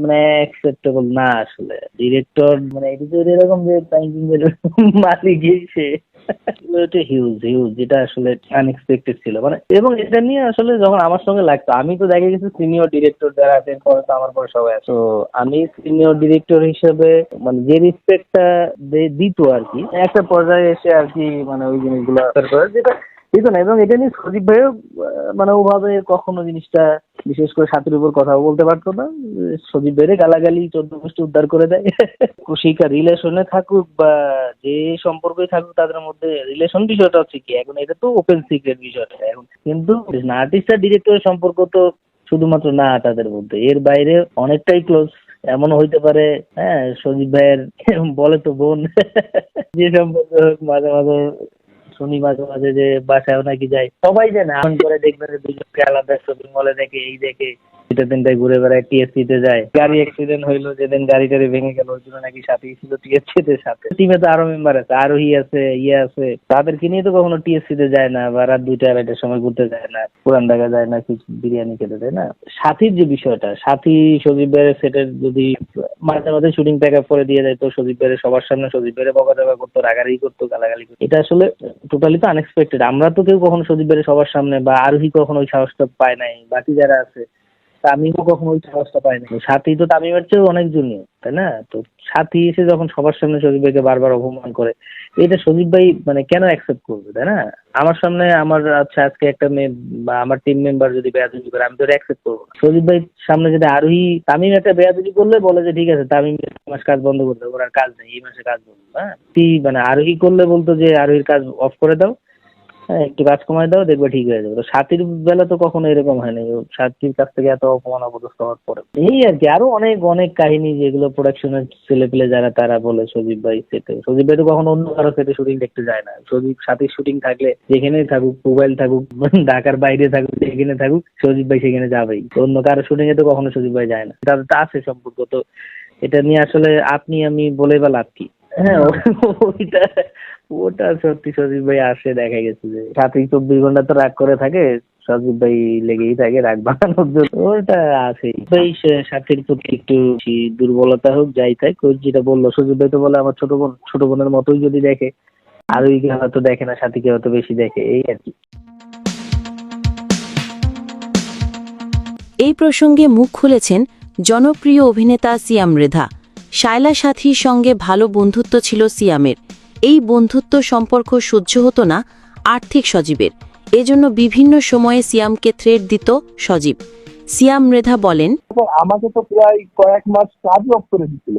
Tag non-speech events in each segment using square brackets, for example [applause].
মানে অ্যাকসেপ্টেবল না আসলে। ডিরেক্টর মানে এরকম যে এর মালিক এটা হিউজ হিউজ যেটা আসলে আনএক্সপেক্টেড ছিল। মানে এবং এটা নিয়ে আসলে যখন আমার সঙ্গে লাগতো, আমি তো দেখা গেছে সিনিয়র ডিরেক্টর যারা আছেন, পরে তো আমার পরে সবাই আছে। আমি সিনিয়র ডিরেক্টর হিসেবে মানে যে রেসপেক্টটা দিত আর কি, একটা পর্যায়ে এসে আর কি মানে ওই জিনিসগুলো আসার যেটা দিত না, এবং এটা নিয়ে সজীব ভাইও মানে ওভাবে কখনো জিনিসটা বিশেষ করে সাথীর উপর কথা বলতে পারতো না। সজীব ভাইরে গালাগালি চোদ্দ গোষ্ঠী উদ্ধার করে দেয়। [laughs] কুশিকা রিলেশনে থাকুক বা যে সম্পর্কই থাকুক, তাদের মধ্যে রিলেশন বিষয়টা হচ্ছে কি, এখন এটা তো ওপেন সিক্রেট বিষয়টা এখন কিন্তু আর্টিস্ট আর ডিরেক্টরের সম্পর্ক তো শুধুমাত্র না তাদের মধ্যে। এর বাইরে অনেকটাই ক্লোজ এমন হইতে পারে হ্যাঁ সজীব ভাইয়ের বলে তো বোন। [laughs] যে সম্পর্ক মাঝে মাঝে শুনি মাঝে মাঝে যে বাসায় নাকি যায় সবাই যায় না, এখন করে দেখবেন দুজনকে আলাদা শপিং মলে দেখে, এই দেখে। এটা তিনটায় ঘুরে বেড়ায় টিএসসি তে যায়। গাড়ি অ্যাক্সিডেন্ট হইল, যেদিন গাড়ি টাড়ি ভেঙে গেল, ওই জন্য নাকি সাথেই ছিল টিএসসি তে সাথে। টিমে তো আরও মেম্বার আছে, আরোহী আছে ইয়ে আছে। তাদেরকে নিয়ে তো কখনো টিএসসি তে যায় না, বা রাত দুইটা আড়াইটার সময় ঘুরতে যায় না, পুরান ঢাকা যায় না, কিছু বিরিয়ানি খেতে যায় না। সাথীর যে বিষয়টা, সাথী সজীব সেটের যদি মাঝে মাঝে শুটিং প্যাক আপ করে দিয়ে যায়, তো সজীব ভাইয়ের সবার সামনে সজীব ভাইয়ের বকা টকা করতো, রাগারাগি করতো, গালাগালি করতো। এটা আসলে টোটালি তো আনএক্সপেক্টেড আমরা তো কেউ কখনো সজীব ভাইয়ের সবার সামনে বা আরোহী কখনো ওই সাহসটা পায় নাই, বাকি যারা আছে তামিমও কখনো ওই সাহসটা পায় নাই। সাথী তো তামিমের চেয়েও অনেক জুনিয়র তাই না? তো সাথী এসে যখন সবার সামনে সজীব ভাইকে বারবার অপমান করে, এটা সজীব ভাই মানে কেন অ্যাকসেপ্ট করবে, তাই না? আমার সামনে আমার আচ্ছা আজকে একটা মেয়ে বা আমার টিম মেম্বার যদি বেয়াদবি করে, আমি তো অ্যাকসেপ্ট করব। সজীব ভাই সামনে যদি আরোহী, তামিম একটা বেয়াদবি করলে বলে যে, ঠিক আছে, তামিম মাস কাজ বন্ধ করতে ওর আর কাজ নেই, এই মাসে কাজ বন্ধ হ্যাঁ? মানে আরোহী করলে বলতো যে, আরোহীর কাজ অফ করে দাও। হ্যাঁ একটু কাজ কমায় দাও, দেখবে ঠিক হয়ে যাবে। তো সাথীর বেলা তো কখনো এরকম হয়নি। সাথীর কাছ থেকে এত অপমান অপদস্থ হওয়ার পরে। এই আর কি, আরও অনেক অনেক কাহিনী যেগুলো প্রোডাকশনের ছেলে পেলে যারা, তারা বলে সজীব ভাই সেটে সজীব ভাই তো কখনো অন্য কারও সেটে শুটিং দেখতে যায় না। সজীব, সাথীর শুটিং থাকলে যেখানেই থাকুক মোবাইল থাকুক, [laughs] ঢাকার বাইরে থাকুক, যেখানে থাকুক, সজীব ভাই সেখানে যাবেই। অন্য কারও শুটিং এ তো কখনো সজীব ভাই যায় না। তাদের তো আছে সম্পর্ক। তো এটা নিয়ে আসলে আপনি, আমি বলে বা লাভ কি? হ্যাঁ ওইটা ওটা সত্যি সজীব ভাই আসে, দেখা গেছে যে। সাথে চব্বিশ ঘণ্টা তো রাগ করে থাকে, সজীব ভাই লেগেই থাকে রাগ বানানোর জন্য। ওটা আছে ভাই সাথীর প্রতি একটু দুর্বলতা হোক, যাই থাক, ওই যেটা বলল, সজীব ভাই তো বলে আমার ছোট বোন, ছোট বোনের মতোই যদি দেখে, আর ওইকে হয়তো দেখে না, সাথীকে হয়তো বেশি দেখে, এই আর কি। এই প্রসঙ্গে মুখ খুলেছেন জনপ্রিয় অভিনেতা সিয়াম রেধা। শায়লা সাথীর সঙ্গে ভালো বন্ধুত্ব ছিল সিয়ামের। এই বন্ধুত্ব সম্পর্ক সহ্য হতো না আর্থিক সজীবের। এজন্য বিভিন্ন সময়ে সিয়ামকে থ্রেড দিত সজীব। সিয়াম রেধা বলেন আমাকে তো প্রায় কয়েক মাস কাজ অফ করে দিচ্ছিল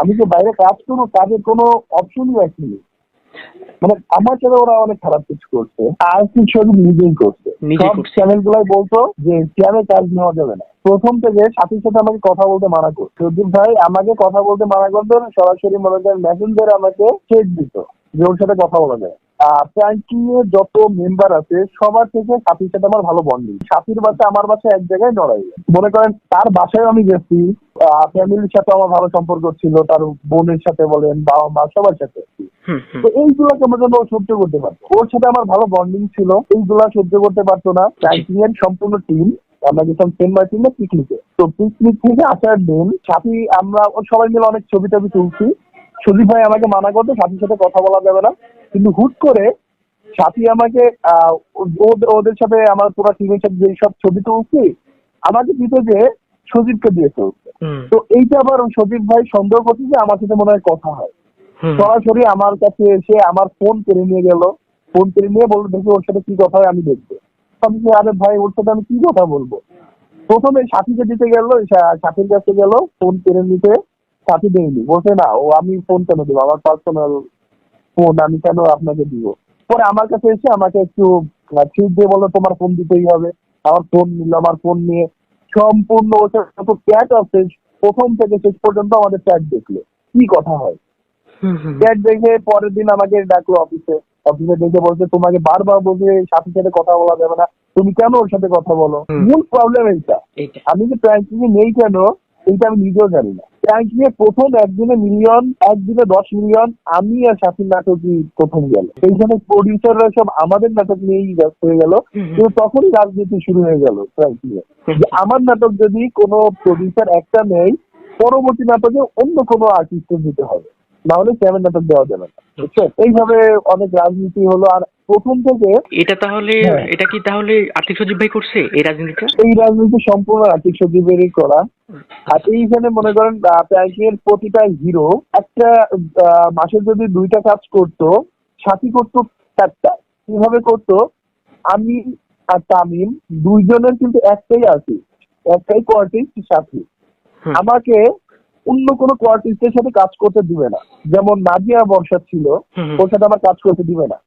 আমি তো বাইরে কাজ করব কাজের কোনো অপশনই রাখিনি মানে আমার সাথে ওরা অনেক খারাপ কিছু করছে। আর নিজেই করছে। সব চ্যানেল গুলাই বলতো যে চ্যানেল কাজ নেওয়া যাবে না? প্রথম থেকে সাথীর সাথে আমাকে কথা বলতে মানা করতো। ভাই আমাকে কথা বলতে মানা করতো সরাসরি মনে করেন মেসেঞ্জার আমাকে চেক দিত যে ওর সাথে কথা বলা যায়। প্র্যাঙ্কিং এর যত মেম্বার আছে সবার থেকে সাথীর সাথে আমার ভালো বন্ডিং সাথীর বাসা আমার বাসা এক জায়গায় লড়াই মনে করেন তার বাসায় আমি গেছি। ফ্যামিলির সাথে আমার ভালো সম্পর্ক ছিল তার বোনের সাথে বলেন বাবা মা সবার সাথে। তো এইগুলোকে আমার জন্য ও সহ্য করতে পারতো। ওর সাথে আমার ভালো বন্ডিং ছিল। এইগুলা সহ্য করতে পারতো না। সম্পূর্ণ টিম আমরা গেছিলাম সেন্ট মার্টিনে পিকনিকে তো পিকনিক থেকে আসার দিন সাথী আমরা ও সবাই মিলে অনেক ছবি টবি তুলছি। সুদীপ ভাই আমাকে মানা করতো সাথীর সাথে কথা বলা যাবে না। কিন্তু হুট করে সাথী আমাকে আহ, ওদের- ওদের সাথে আমার পুরো টিমের সাথে যেই সব ছবি তুলছি আমাকে দিতে যে সজীবকে দিয়ে তুলছে তো এইটা আবার সজীব ভাই সন্দেহ করছে যে আমার সাথে মনে হয় কথা হয়। সরাসরি আমার কাছে এসে আমার ফোন কেড়ে নিয়ে গেল। ফোন কেড়ে নিয়ে বলল, দেখি, ওর সাথে কি কথা হয় আমি দেখব। আমি আরে ভাই, ওর সাথে আমি কি কথা বলব? প্রথমে সাথীকে দিতে গেল সাথীর কাছে গেল, ফোন কেড়ে নিতে সাথী দেয়নি। বলছে, না, ও, আমি ফোন কেন দিব? আমার পার্সোনাল ফোন, আমি কেন আপনাকে দিব? পরে আমার কাছে এসে আমাকে একটু ঠিক দিয়ে বলল, তোমার ফোন দিতেই হবে। আমার ফোন নিল, আমার ফোন নিয়ে সম্পূর্ণ ওটা যত চ্যাট আছে প্রথম থেকে শেষ পর্যন্ত আমাদের চ্যাট দেখল। কি কথা হয়? চ্যাট দেখে পরের দিন আমাকে ডাকলো অফিসে অফিসে দেখে বলছে তোমাকে বারবার বলছে সাথে সাথে কথা বলা যাবে না। তুমি কেন ওর সাথে কথা বলো? মূল প্রবলেম এইটা। আমি যে প্র্যাঙ্কিং নেই কেন এইটা আমি নিজেও জানি না। প্রাঙ্কিং এর প্রথম একদিনে মিলিয়ন একদিনে দশ মিলিয়ন আমি আর সাথীর নাটকই প্রথম গেল। এইখানে প্রডিউসাররা সব আমাদের নাটক নিয়েই ব্যস্ত হয়ে গেল। কিন্তু তখনই রাজনীতি শুরু হয়ে গেল প্রাঙ্কিং এ আমার নাটক যদি কোনো প্রডিউসার একটা নেই পরবর্তী নাটকে অন্য কোনো আর্টিস্টের দিতে হবে। না হলে ক্যামের নাটক দেওয়া যাবে না। এইভাবে অনেক রাজনীতি হলো আর প্রথম থেকে এটা তাহলে হ্যাঁ। এটা কি তাহলে আর্থিক সজীব ভাই করছে এই রাজনীতিটা? এই রাজনীতি সম্পূর্ণ আর্থিক সচিবেরই করা। আর এইখানে মনে করেন প্যাঙ্কিং প্রতিটা হিরো একটা মাসে যদি দুইটা কাজ করতো সাথী করতো চারটা। কীভাবে করতো? আমি আর তামিম দুইজনের কিন্তু একটাই আর্টিস্ট একটাই কোয়ার্টিস্ট সাথী। আমাকে অন্য কোনো কোয়ার্টিস্টের সাথে কাজ করতে দিবে না। যেমন নাজিয়া বর্ষা ছিল ওর সাথে আমার কাজ করতে দিবে না।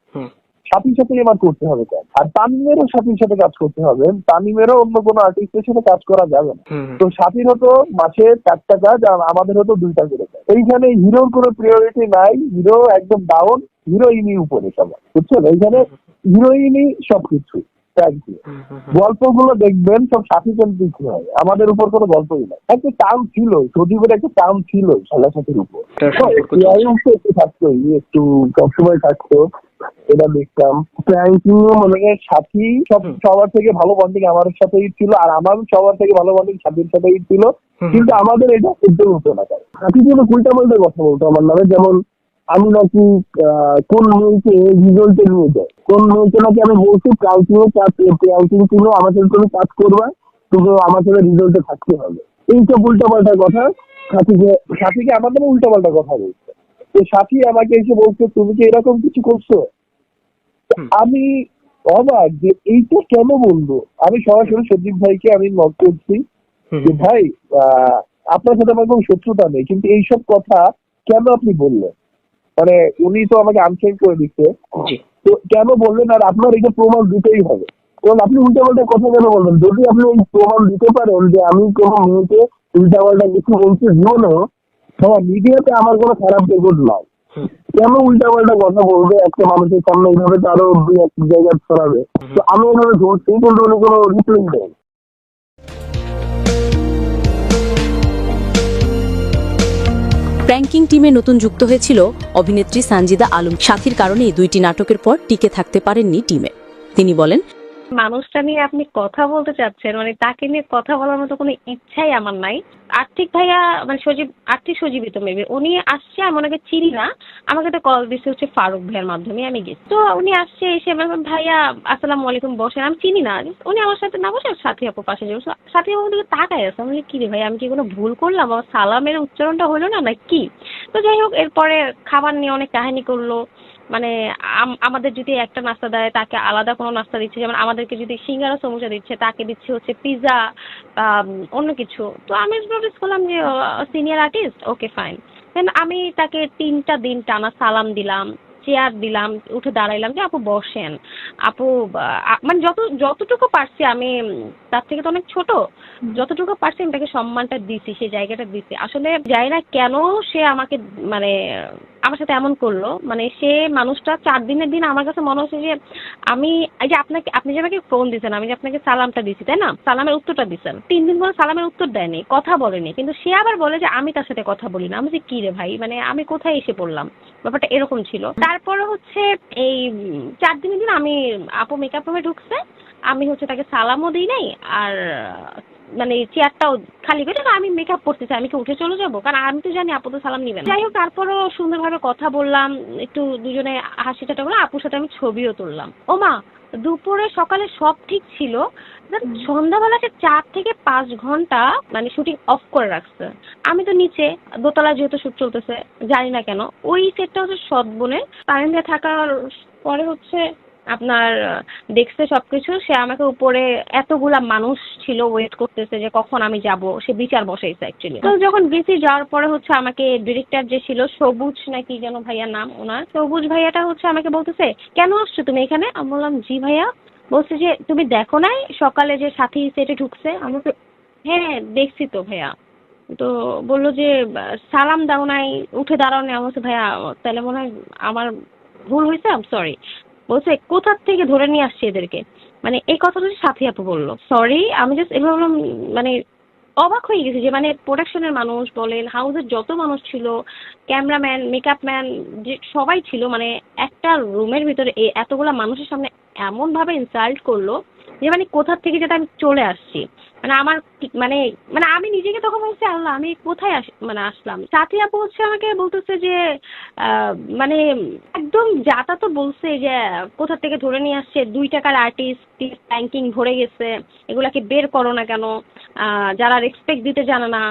সাথীর সাথে আমার করতে হবে কাজ। আর তামিমেরও সাথীর সাথে কাজ করতে হবে। তামিমেরও অন্য কোনো আর্টিস্টের সাথে কাজ করা যাবে না। তো সাথীর হতো মাসে চারটা কাজ আর আমাদের হতো দুইটা করে কাজ এইখানে হিরোর কোনো প্রিয়োরিটি নাই। হিরো একদম ডাউন হিরোইনই উপরে সবাই বুঝছেন? এইখানে হিরোইনই সবকিছু গল্পগুলো দেখবেন সব সাথী কেন্দ্রিক হয় আমাদের উপর কোনো গল্পই নাই। একটা টাউন ছিল সজীবের একটা টাউন ছিল সালা সাথীর উপর। হ্যাঁ, একটু থাকতো একটু সবসময় থাকতো এটা দেখতাম। প্র্যাঙ্কিং মনে হয় সাথী সব সবার থেকে ভালো বন্ডিং আমার সাথেই ছিল আর আমার সবার থেকে ভালো বন্ডিং সাথীর সাথেই ছিল। কিন্তু আমাদের এটা একদম হতো না সাথী ছিল উল্টা পাল্টা কথা বলতো আমার নামে যেমন আমি নাকি কোন মেয়েকে রিজল্টে নিয়ে যায় কোন মেয়েকে নাকি আমি বলছি এ কাজ ছিল আমার তুমি কাজ করবা কিন্তু আমার সাথে রিজল্টে থাকতে হবে। এইসব উল্টা পাল্টা কথা। সাথীকে সাথীকে আমার নামে উল্টা পাল্টা কথা বলছে। তো সাথী আমাকে এসে বলছে তুমি কি এরকম কিছু করছ? আমি অবাক যে এইটা কেন বলব আমি সরাসরি সন্দীপ ভাইকে আমি নক করছি যে ভাই আহ, আপনার সাথে আমার কোনো শত্রুতা নেই কিন্তু এইসব কথা কেন আপনি বললেন? মানে উনি তো আমাকে আনসেন্ড করে দিচ্ছে। তো কেন বললেন? আর আপনার এটা প্রমাণ দিতেই হবে। কারণ আপনি উল্টা পাল্টা কথা কেন বলবেন? যদি আপনি এই প্রমাণ দিতে পারেন যে আমি কোনো মেয়েকে উল্টা পাল্টা কিছু বলছি জীবনে হ্যাঁ মিডিয়াতে আমার কোনো খারাপ রেকর্ড নাই। কেন উল্টা পাল্টা কথা বলবে? একটা মানুষের সামনে এইভাবে তারও দুই এক জায়গায় ছড়াবে। তো আমি এভাবে ধরছি কিন্তু উনি কোনো রিপ্লাই দেন প্র্যাঙ্কিং টিমে নতুন যুক্ত হয়েছিল অভিনেত্রী সানজিদা আলম। সাথীর কারণেই দুইটি নাটকের পর টিকে থাকতে পারেননি টিমে তিনি বলেন মানুষটা নিয়ে আপনি কথা বলতে চাচ্ছেন মানে তাকে নিয়ে কথা বলার মতো কোনো ইচ্ছাই আমার নাই। আর্থিক ভাইয়া মানে সজীব আর্থিক সজীবই তো মেবি উনি আসছে আমি ওনাকে চিনি না। আমাকে তো কল দিচ্ছে হচ্ছে ফারুক ভাইয়ের মাধ্যমে আমি গেছি। তো উনি আসছে এসে আমি বললাম, ভাইয়া আসসালামু আলাইকুম বসেন। আমি চিনি না উনি আমার সাথে না বসে সাথী আপু পাশে যাব। সাথী আপু দিকে তাকায় আছে। আমি কি রে ভাই আমি কি কোনো ভুল করলাম? আমার সালামের উচ্চারণটা হলো না না কি তো যাই হোক এরপরে খাবার নিয়ে অনেক কাহিনী করল। মানে আম- আমাদের যদি একটা নাস্তা দেয় তাকে আলাদা কোনো নাস্তা দিচ্ছে। যেমন আমাদেরকে যদি সিঙ্গারা সমুচা দিচ্ছে তাকে দিচ্ছে হচ্ছে পিৎজা অন্য কিছু। তো আমি নোটিস করলাম যে senior artist okay fine then আমি তাকে তিনটা দিন টানা সালাম দিলাম চেয়ার দিলাম উঠে দাঁড়াইলাম যে আপু বসেন। আপু মানে যত যতটুকু পারছি আমি তার থেকে তো অনেক ছোট। যতটুকু পারছি আমি তাকে সম্মানটা দিছি সেই জায়গাটা দিছি আসলে জানি না কেন সে আমাকে মানে আমার সাথে এমন করল মানে সে মানুষটা চার দিনের দিন আমার কাছে মনে হচ্ছে যে আমি, এই যে আপনাকে, আপনি যে আমাকে ফোন দিয়েছেন আমি যে আপনাকে সালামটা দিছি, তাই না? সালামের উত্তরটা দিছেন। তিন দিন কোনো সালামের উত্তর দেয়নি, কথা বলেনি। কিন্তু সে আবার বলে যে আমি তার সাথে কথা বলি না। আমি যে কি রে ভাই? মানে আমি কোথায় এসে পড়লাম? ব্যাপারটা এরকম ছিল। তারপরে হচ্ছে এই চার দিনের দিন আমি আপু মেকআপ রুমে ঢুকছে। আমি হচ্ছে তাকে সালামও দিই নাই, আর মানে চেয়ারটাও খালি করে আমি মেকআপ করতে চাই, আমি কি উঠে চলে যাব? কারণ আমি তো জানি আপু তো সালাম নিবেন যাই হোক, তারপরও সুন্দরভাবে কথা বললাম, একটু দুজনে হাসি ঠাট্টা করলাম, আপুর সাথে আমি ছবিও তুললাম। ও মা, দুপুরে সকালে সব ঠিক ছিল, But সন্ধ্যাবেলাতে চার থেকে পাঁচ ঘণ্টা মানে শুটিং অফ করে রাখছে। আমি তো নিচে, দোতলা যেহেতু শুট চলতেছে, জানি না কেন, ওই সেটটা হচ্ছে সৎবনের তারিন্দে থাকার পরে হচ্ছে আপনার দেখছে সবকিছু সে আমাকে উপরে এতগুলা মানুষ ছিল ওয়েট করতেছে যে কখন আমি যাব। সে বিচার বসাইছে অ্যাকচুয়ালি তো যখন গেছি যাওয়ার পরে হচ্ছে আমাকে ডিরেক্টর যে ছিল সবুজ নাকি যেন ভাইয়ার নাম ওনার সবুজ ভাইয়াটা হচ্ছে আমাকে বলতেছে কেন আসছো তুমি এখানে? আমি বললাম জি ভাইয়া। বলছে যে তুমি দেখো নাই সকালে যে সাথী সেটে ঢুকছে? আমি বলছি, হ্যাঁ দেখছি তো ভাইয়া। তো বলল যে সালাম দাও নাই উঠে দাঁড়াও নাই। আমি বলছি, ভাইয়া তাহলে মনে হয় আমার ভুল হয়েছে সরি বলছে, কোথার থেকে ধরে নিয়ে আসছে এদেরকে? মানে এই কথাটা সাথী আপু বলল। সরি আমি জাস্ট বললাম মানে অবাক হয়ে গেছি যে মানে প্রোডাকশনের মানুষ বলেন হাউসের যত মানুষ ছিল ক্যামেরাম্যান মেকআপ ম্যান যে সবাই ছিল মানে একটা রুমের ভিতরে এই এতগুলা মানুষের সামনে এমন ভাবে ইনসাল্ট করল যে মানে কোথা থেকে যেটা আমি চলে আসছি। মানে আমার মানে মানে আমি নিজেকে তখন বলছি, আল্লাহ, আমি কোথায় আস মানে আসলাম? সাথী আপু হচ্ছে আমাকে বলতেছে যে মানে একদম যাতা তো বলছে যে, কোথা থেকে ধরে নিয়ে আসছে, দুই টাকার আর্টিস্ট ব্যাংকিং ভরে গেছে, এগুলাকে বের করো না কেন? যারা রেসপেক্ট দিতে জানে না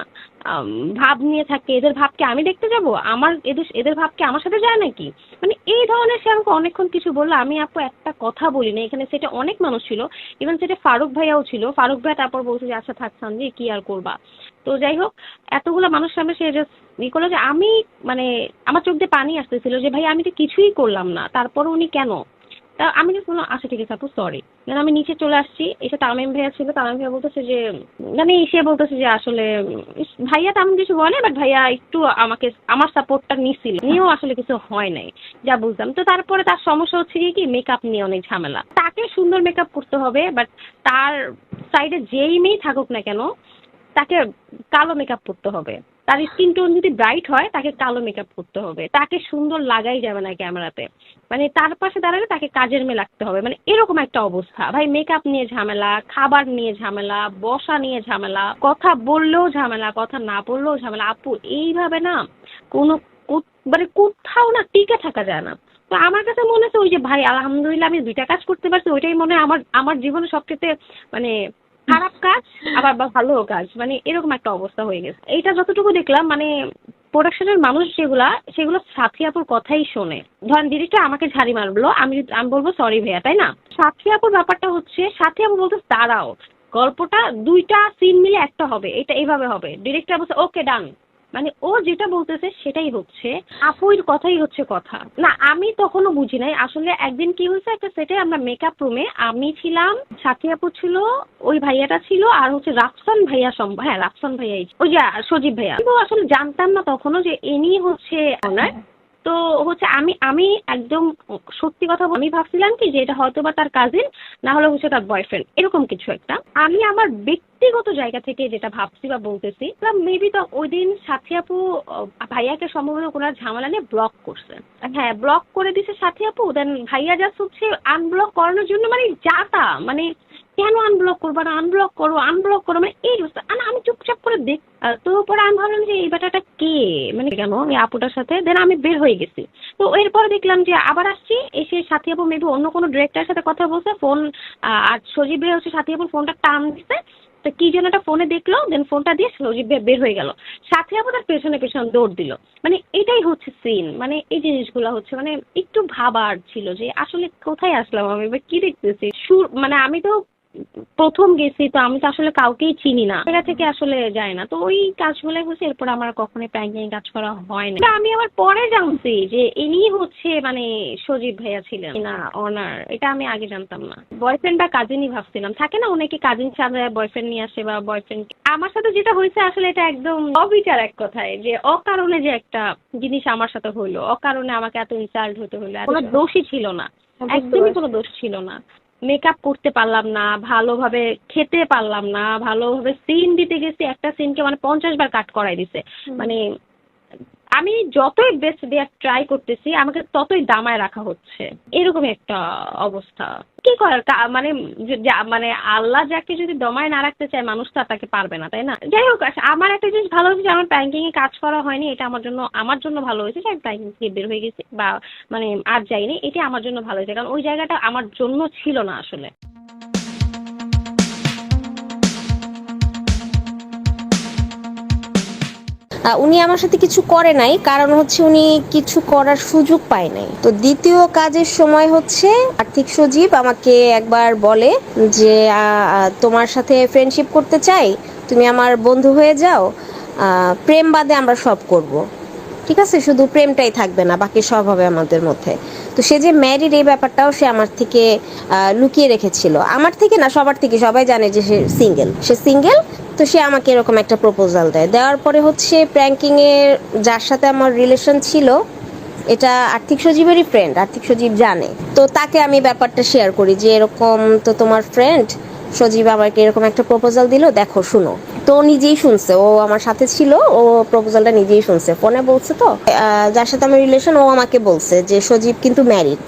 ভাব নিয়ে থাকে, এদের ভাবকে আমি দেখতে যাব? আমার এদের এদের ভাবকে আমার সাথে যায় নাকি? মানে এই ধরনের সে আমাকে অনেকক্ষণ কিছু বলল। আমি আপু একটা কথা বলি না এখানে সেটা অনেক মানুষ ছিল। ইভেন সেটা ফারুক ভাইয়াও ছিল। ফারুক ভাই তারপর বলছে যে আচ্ছা থাক সানজি কি আর করবা? তো যাই হোক, এতগুলো মানুষ সামনে সে ই করল যে, আমি মানে আমার চোখ দিয়ে পানি আসতেছিল যে ভাই আমি তো কিছুই করলাম না। তারপর উনি কেন? তা আমি just বললাম আচ্ছা ঠিক আছে আপু সরি দেন আমি নিচে চলে আসছি, এসে তামিম ভাইয়া ছিল, তামিম ভাইয়া বলতেছে যে মানে এসে বলতেছে যে আসলে ভাইয়া তেমন কিছু বলে বাট ভাইয়া একটু আমাকে, আমার সাপোর্টটা নিছিল। নিয়েও আসলে কিছু হয় নাই, যা বুঝলাম। তো তারপরে তার সমস্যা হচ্ছে কি কি মেকআপ নিয়ে অনেক ঝামেলা। তাকে সুন্দর মেকআপ করতে হবে বাট তার সাইডে যেই মেয়ে থাকুক না কেন, তাকে কালো মেকআপ করতে হবে। তার স্কিন টোন যদি ব্রাইট হয়, তাকে কালো মেকআপ করতে হবে। তাকে সুন্দর লাগাই যাবে না ক্যামেরাতে মানে তার পাশে দাঁড়ালে তাকে কাজের মেয়ে লাগতে হবে। মানে এরকম একটা অবস্থা। ভাই মেকআপ নিয়ে ঝামেলা, খাবার নিয়ে ঝামেলা, বসা নিয়ে ঝামেলা, কথা বললেও ঝামেলা, কথা না বললেও ঝামেলা। আপু, এইভাবে না কোনো মানে কোথাও না টিকে থাকা যায় না। তো আমার কাছে মনে হচ্ছে ওই যে, ভাই, আলহামদুলিল্লাহ, আমি দুইটা কাজ করতে পারছি। ওইটাই মনে হয় আমার আমার জীবনে সবচেয়ে মানে খারাপ কাজ, আবার ভালো কাজ। মানে এরকম একটা অবস্থা হয়ে গেছে। এইটা যতটুকু দেখলাম মানে প্রোডাকশনের মানুষ যেগুলা, সেগুলো সাথী আপুর কথাই শোনে। ধরেন ডিরেক্টর আমাকে ঝাড়ি মারলো, আমি আমি বলব সরি ভাইয়া, তাই না? সাথী আপুর ব্যাপারটা হচ্ছে, সাথী আপু বলতে, দাঁড়াও, গল্পটা দুইটা সিন মিলে একটা হবে, এটা এইভাবে হবে। ডিরেক্টর বলছে ওকে ডান মানে ও যেটা বলতেছে সেটাই হচ্ছে। আপুর কথাই হচ্ছে কথা। না, আমি তখনও বুঝি নাই। আসলে একদিন কি হয়েছে, একটা সেটে আমরা মেকআপ রুমে আমি ছিলাম, সাথী আপু ছিল, ওই ভাইয়াটা ছিল, আর হচ্ছে রাফসান ভাইয়া সম্ভব হ্যাঁ রাফসান ভাইয়াই। ওই যে সজীব ভাইয়া। কিন্তু আসলে জানতাম না তখনও যে এনি হচ্ছে ওনার তো হচ্ছে আমি আমি একদম সত্যি কথা আমি ভাবছিলাম কি যে এটা হয়তো বা তার কাজিন না হলে হচ্ছে তার বয়ফ্রেন্ড এরকম কিছু একটা। আমি আমার ব্যক্তিগত জায়গা থেকে যেটা ভাবছি বা বলতেছি মেবি তো ওই দিন সাথী আপু ভাইয়াকে সম্ভবত কোনো ঝামেলা নিয়ে ব্লক করছে। হ্যাঁ ব্লক করে দিছে সাথী আপু দেন ভাইয়া জাস্ট হচ্ছে আনব্লক করানোর জন্য মানে যা তা মানে কেন আনব্লক করব না আনব্লক করো আনব্লক করো মানে এই অবস্থা। আমি চুপচাপ করে দেখ তো পরে আমি ভাবলাম যে এই ব্যাটাটা কে? মানে কেন? এই আপুটার সাথে। দেন আমি বের হয়ে গেছি। তো এরপরে দেখলাম যে আবার আসছি। এসে সাথী আপু মেবি অন্য কোনো ডিরেক্টরের সাথে কথা বলছে। ফোন আর সজীব ভাই হচ্ছে। সাথী আপুর ফোনটা টান দিছে। তো কি যেন একটা ফোনে দেখল। দেন ফোনটা দিয়ে সজীব ভাই বের হয়ে গেল। সাথে আবার তার পেছনে পেছনে দৌড় দিল। মানে এটাই হচ্ছে সিন মানে এই জিনিসগুলো হচ্ছে। মানে একটু ভাবার ছিল যে আসলে কোথায় আসলাম আমি? বা কি দেখতেছি? সুর মানে আমি তো প্রথম গেছি তো আমি তো আসলে কাউকেই চিনি না। জায়গা থেকে আসলে যায় না? তো ওই কাজগুলোই হচ্ছে এরপর আমার কখনোই প্র্যাঙ্কিং কাজ করা হয় না। আমি আবার পরে জানছি যে ইনি হচ্ছে মানে সজীব ভাইয়া ছিলেন না অনার এটা আমি আগে জানতাম না। বয়ফ্রেন্ড বা কাজিনই ভাবছিলাম। থাকে না অনেকে কাজিন সাথে বয়ফ্রেন্ড নিয়ে আসে বা বয়ফ্রেন্ড আমার সাথে যেটা হয়েছে আসলে এটা একদম অবিচার এক কথায় যে অকারণে যে একটা জিনিস আমার সাথে হইল অকারণে আমাকে এত ইনসাল্ট হতে হইল কোনো দোষই ছিল না। একদমই কোনো দোষ ছিল না। মেকআপ করতে পারলাম না ভালোভাবে খেতে পারলাম না ভালোভাবে সিন দিতে গেছি একটা সিনকে মানে পঞ্চাশ বার কাট করাই দিছে। মানে আমি যতই বেস্ট দেওয়ার ট্রাই করতেছি আমাকে ততই দামায় রাখা হচ্ছে। এরকমই একটা অবস্থা। কি করার মানে মানে আল্লাহ যাকে যদি দমায় না রাখতে চায় মানুষ তো তাকে পারবে না তাই না? যাই হোক আচ্ছা, আমার একটা জিনিস ভালো হয়েছে আমার ব্যাংকিংয়ে কাজ করা হয়নি এটা আমার জন্য আমার জন্য ভালো হয়েছে যে আমি ব্যাংকিং থেকে বের হয়ে গেছি বা মানে আর যাইনি এটা আমার জন্য ভালো হয়েছে কারণ ওই জায়গাটা আমার জন্য ছিল না আসলে। উনি আমার সাথে কিছু করে নাই, কারণ হচ্ছে উনি কিছু করার সুযোগ পায় নাই। তো দ্বিতীয় কাজের সময় হচ্ছে আর্থিক সজীব আমাকে একবার বলে যে তোমার সাথে ফ্রেন্ডশিপ করতে চাই, তুমি আমার বন্ধু হয়ে যাও প্রেম বাদে আমরা সব করব। ঠিক আছে? শুধু প্রেমটাই থাকবে না, বাকি সব হবে আমাদের মধ্যে। তো সে যে ম্যারিড এই ব্যাপারটাও সে আমার থেকে লুকিয়ে রেখেছিল। আমার থেকে না, সবার থেকে, সবাই জানে যে সে সিঙ্গেল সে সিঙ্গেল তো সে আমাকে এরকম একটা প্রপোজাল দেয়। দেওয়ার পরে হচ্ছে প্র্যাঙ্কিং এর যার সাথে আমার রিলেশন ছিল, এটা আর্থিক সজীবেরই ফ্রেন্ড আর্থিক সজীব জানে। তো তাকে আমি ব্যাপারটা শেয়ার করি যে এরকম তো তোমার ফ্রেন্ড সজীব আমাকে এরকম একটা প্রপোজাল দিল, দেখো, শুনো। তো নিজেই শুনছে, ও আমার সাথে ছিল, ও প্রপোজালটা নিজেই শুনছে। ফোনে বলছে তো যার সাথে আমার রিলেশন ও আমাকে বলছে যে সজীব কিন্তু ম্যারিড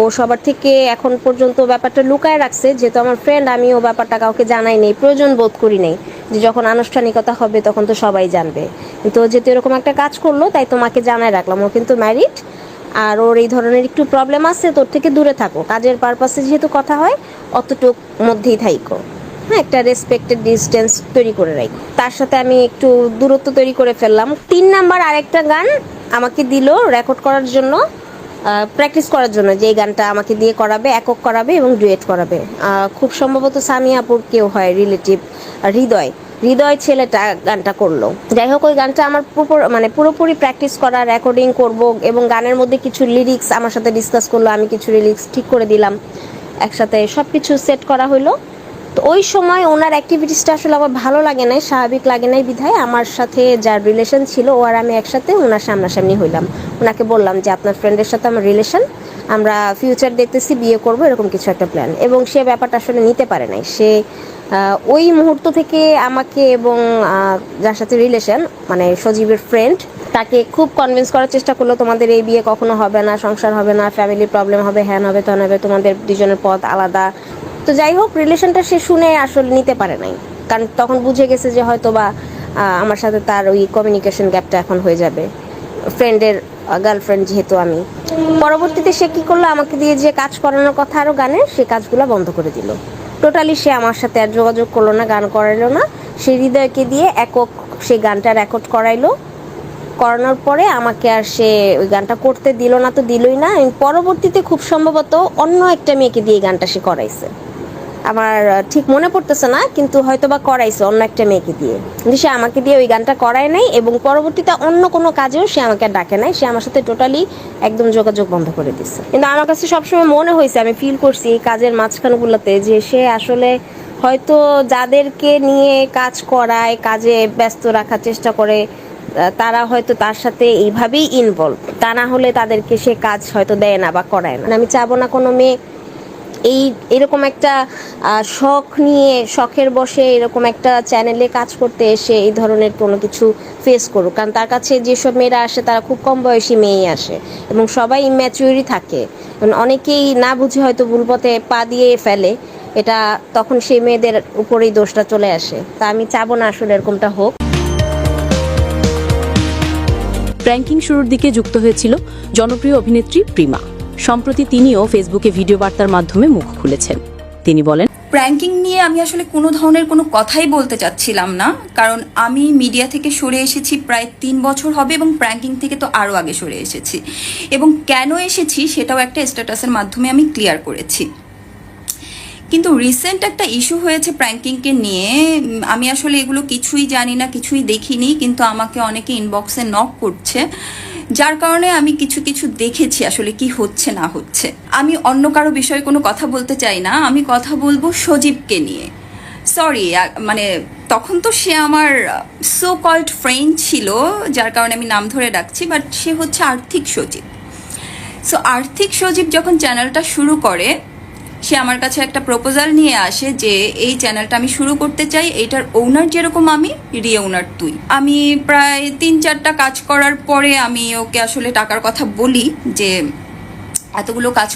ও সবার থেকে এখন পর্যন্ত ব্যাপারটা লুকায় রাখছে, যেহেতু আমার ফ্রেন্ড আমি ও ব্যাপারটা কাউকে জানাই নেই, প্রয়োজন বোধ করি নেই, যে যখন আনুষ্ঠানিকতা হবে তখন তো সবাই জানবে। কিন্তু ও যেহেতু এরকম একটা কাজ করল, তাই তোমাকে জানায় রাখলাম, ও কিন্তু ম্যারিড আর ওর এই ধরনের একটু প্রবলেম আছে, তোর থেকে দূরে থাকো। কাজের পারপাসে যেহেতু কথা হয়, অতটুক মধ্যেই থাইকো। হ্যাঁ একটা রেসপেক্টেড ডিস্টেন্স তৈরি করে রাখো। তার সাথে আমি একটু দূরত্ব তৈরি করে ফেললাম। তিন নাম্বার আরেকটা গান আমাকে দিল রেকর্ড করার জন্য। প্র্যাকটিস করার জন্য যে গানটা আমাকে দিয়ে করাবে, একক করাবে এবং ডুয়েট করাবে। খুব সম্ভবত সামিয়াপুর কেউ হয় রিলেটিভ হৃদয়। হৃদয় ছেলেটা গানটা করল। যাই হোক, ওই গানটা আমার মানে পুরোপুরি প্র্যাকটিস করা রেকর্ডিং করব এবং গানের মধ্যে কিছু লিরিক্স আমার সাথে ডিসকাস করল, আমি কিছু লিরিক্স ঠিক করে দিলাম। একসাথে সব কিছু সেট করা হলো। তো ওই সময় ওনার অ্যাক্টিভিটিসটা আসলে আমার ভালো লাগে নাই, স্বাভাবিক লাগে নাই বিধায় আমার সাথে যার রিলেশন ছিল, ও আর আমি একসাথে ওনার সামনাসামনি হইলাম। ওনাকে বললাম যে, আপনার ফ্রেন্ডের সাথে আমার রিলেশন আমরা ফিউচার দেখতেছি, বিয়ে করব, এরকম কিছু একটা প্ল্যান এবং সে ব্যাপারটা আসলে নিতে পারে নাই। সে ওই মুহূর্ত থেকে আমাকে এবং যার সাথে রিলেশন মানে সজীবের ফ্রেন্ড তাকে খুব কনভিন্স করার চেষ্টা করল, তোমাদের এই বিয়ে কখনো হবে না, সংসার হবে না ফ্যামিলি প্রবলেম হবে, হ্যান হবে তখন হবে, তোমাদের দুজনের পথ আলাদা। তো যাই হোক রিলেশনটা সে শুনে আসলে নিতে পারে নাই। কারণ তখন বুঝে গেছে যে হয়তো বা আমার সাথে তার ওই কমিউনিকেশন গ্যাপটা এখন হয়ে যাবে। ফ্রেন্ডের গার্লফ্রেন্ড যেহেতু আমি। পরবর্তীতে সে কি করল? আমাকে দিয়ে যে কাজ করানোর কথা আরও গানের সে কাজগুলো বন্ধ করে দিল। টোটালি সে আমার সাথে আর যোগাযোগ করল না, গান করাইলো না। সে হৃদয়কে দিয়ে একক সেই গানটা রেকর্ড করাইলো। করানোর পরে আমাকে আর সে ওই গানটা করতে দিল না, তো দিলই না। পরবর্তীতে খুব সম্ভবত অন্য একটা মেয়েকে দিয়ে গানটা সে করাইছে। আমার ঠিক মনে পড়তেছে না, কিন্তু হয়তো বা করাইছে অন্য একটা মেয়েকে দিয়ে। কিন্তু সে আমাকে দিয়ে ওই গানটা করায় নাই এবং পরবর্তীতে অন্য কোনো কাজেও সে আমাকে ডাকে নাই। সে আমার সাথে টোটালি একদম যোগাযোগ বন্ধ করে দিচ্ছে কিন্তু আমার কাছে সবসময় মনে হয়েছে, আমি ফিল করছি এই কাজের মাঝখানগুলোতে যে সে আসলে হয়তো যাদেরকে নিয়ে কাজ করায়, কাজে ব্যস্ত রাখার চেষ্টা করে তারা হয়তো তার সাথে এইভাবেই ইনভলভ তা না হলে তাদেরকে সে কাজ হয়তো দেয় না বা করায় না। আমি চাবো না কোনো মেয়ে এই এরকম একটা শখ নিয়ে, শখের বসে এরকম একটা চ্যানেলে কাজ করতে এসে এই ধরনের কোনো কিছু ফেস করুক। কারণ তার কাছে যেসব মেয়েরা আসে, তারা খুব কম বয়সী মেয়েই আসে এবং সবাই ইম্যাচুরি থাকে। অনেকেই না বুঝে হয়তো ভুল পথে পা দিয়ে ফেলে। এটা তখন সেই মেয়েদের উপরেই দোষটা চলে আসে। তা আমি চাবো না আসলে এরকমটা হোক। প্র্যাঙ্কিং শুরুর দিকে যুক্ত হয়েছিল জনপ্রিয় অভিনেত্রী প্রিমা। সম্প্রতি তিনিও ফেসবুকে ভিডিও বার্তার মাধ্যমে মুখ খুলেছেন। তিনি বলেন প্র্যাঙ্কিং নিয়ে আমি আসলে কোনো ধরনের কোনো কথাই বলতে চাচ্ছিলাম না। কারণ আমি মিডিয়া থেকে সরে এসেছি প্রায় তিন বছর হবে এবং প্র্যাঙ্কিং থেকে তো আরও আগে সরে এসেছি। এবং কেন এসেছি সেটাও একটা স্ট্যাটাসের মাধ্যমে আমি ক্লিয়ার করেছি। কিন্তু রিসেন্ট একটা ইস্যু হয়েছে প্র্যাঙ্কিংকে নিয়ে। আমি আসলে এগুলো কিছুই জানি না, কিছুই দেখিনি। কিন্তু আমাকে অনেকে ইনবক্সে নক করছে। যার কারণে আমি কিছু কিছু দেখেছি আসলে কি হচ্ছে, না হচ্ছে। আমি অন্য কারও বিষয়ে কোনো কথা বলতে চাই না, আমি কথা বলব সজীবকে নিয়ে। সরি মানে তখন তো সে আমার সো কল্ড ফ্রেন্ড ছিল, যার কারণে আমি নাম ধরে ডাকছি বাট সে হচ্ছে আর্থিক সজীব। সো আর্থিক সজীব যখন চ্যানেলটা শুরু করে সে আমার কাছে একটা প্রপোজাল নিয়ে আসে যে এই চ্যানেলটা আমি শুরু করতে চাই, এইটার ওনার যেরকম আমি রি ওনার তুই। আমি প্রায় তিন চারটা কাজ করার পরে আমি ওকে আসলে টাকার কথা বলি যে এতগুলো কাজ